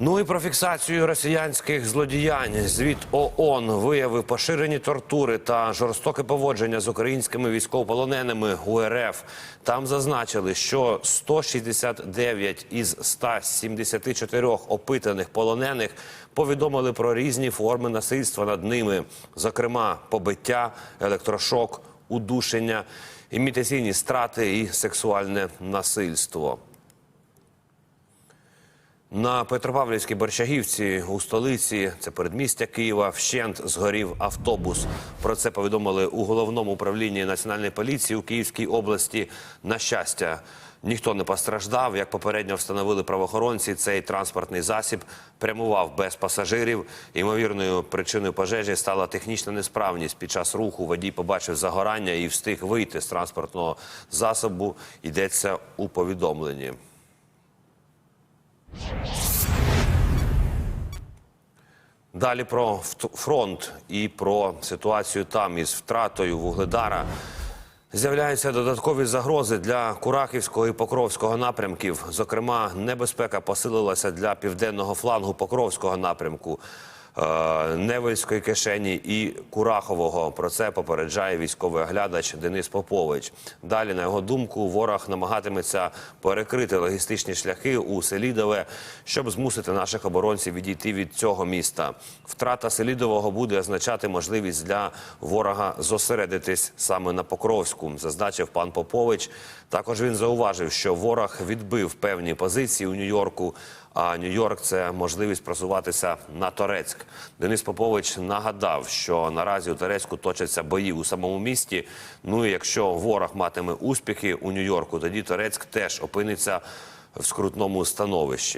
Ну і про фіксацію росіянських злодіянь. Звіт ООН виявив поширені тортури та жорстоке поводження з українськими військовополоненими у РФ. Там зазначили, що 169 із 174 опитаних полонених повідомили про різні форми насильства над ними, зокрема побиття, електрошок, удушення, імітаційні страти і сексуальне насильство. На Петропавлівській Борщагівці у столиці, це передмістя Києва, вщент згорів автобус. Про це повідомили у головному управлінні національної поліції у Київській області. На щастя, ніхто не постраждав. Як попередньо встановили правоохоронці, цей транспортний засіб прямував без пасажирів. Ймовірною причиною пожежі стала технічна несправність. Під час руху водій побачив загорання і встиг вийти з транспортного засобу. Йдеться у повідомленні. Далі про фронт і про ситуацію там із втратою вугледара. З'являються додаткові загрози для Курахівського і Покровського напрямків. Зокрема, небезпека посилилася для південного флангу Покровського напрямку. Е, Невельської кишені і Курахового. Про це попереджає військовий оглядач Денис Попович. Далі, на його думку, ворог намагатиметься перекрити логістичні шляхи у Селідове, щоб змусити наших оборонців відійти від цього міста. Втрата Селідового буде означати можливість для ворога зосередитись саме на Покровську, зазначив пан Попович. Також він зауважив, що ворог відбив певні позиції у Нью-Йорку. А Нью-Йорк це можливість просуватися на Торецьк. Денис Попович нагадав, що наразі у Терецьку точаться бої у самому місті. Ну і якщо ворог матиме успіхи у Нью-Йорку, тоді Терецьк теж опиниться в скрутному становищі.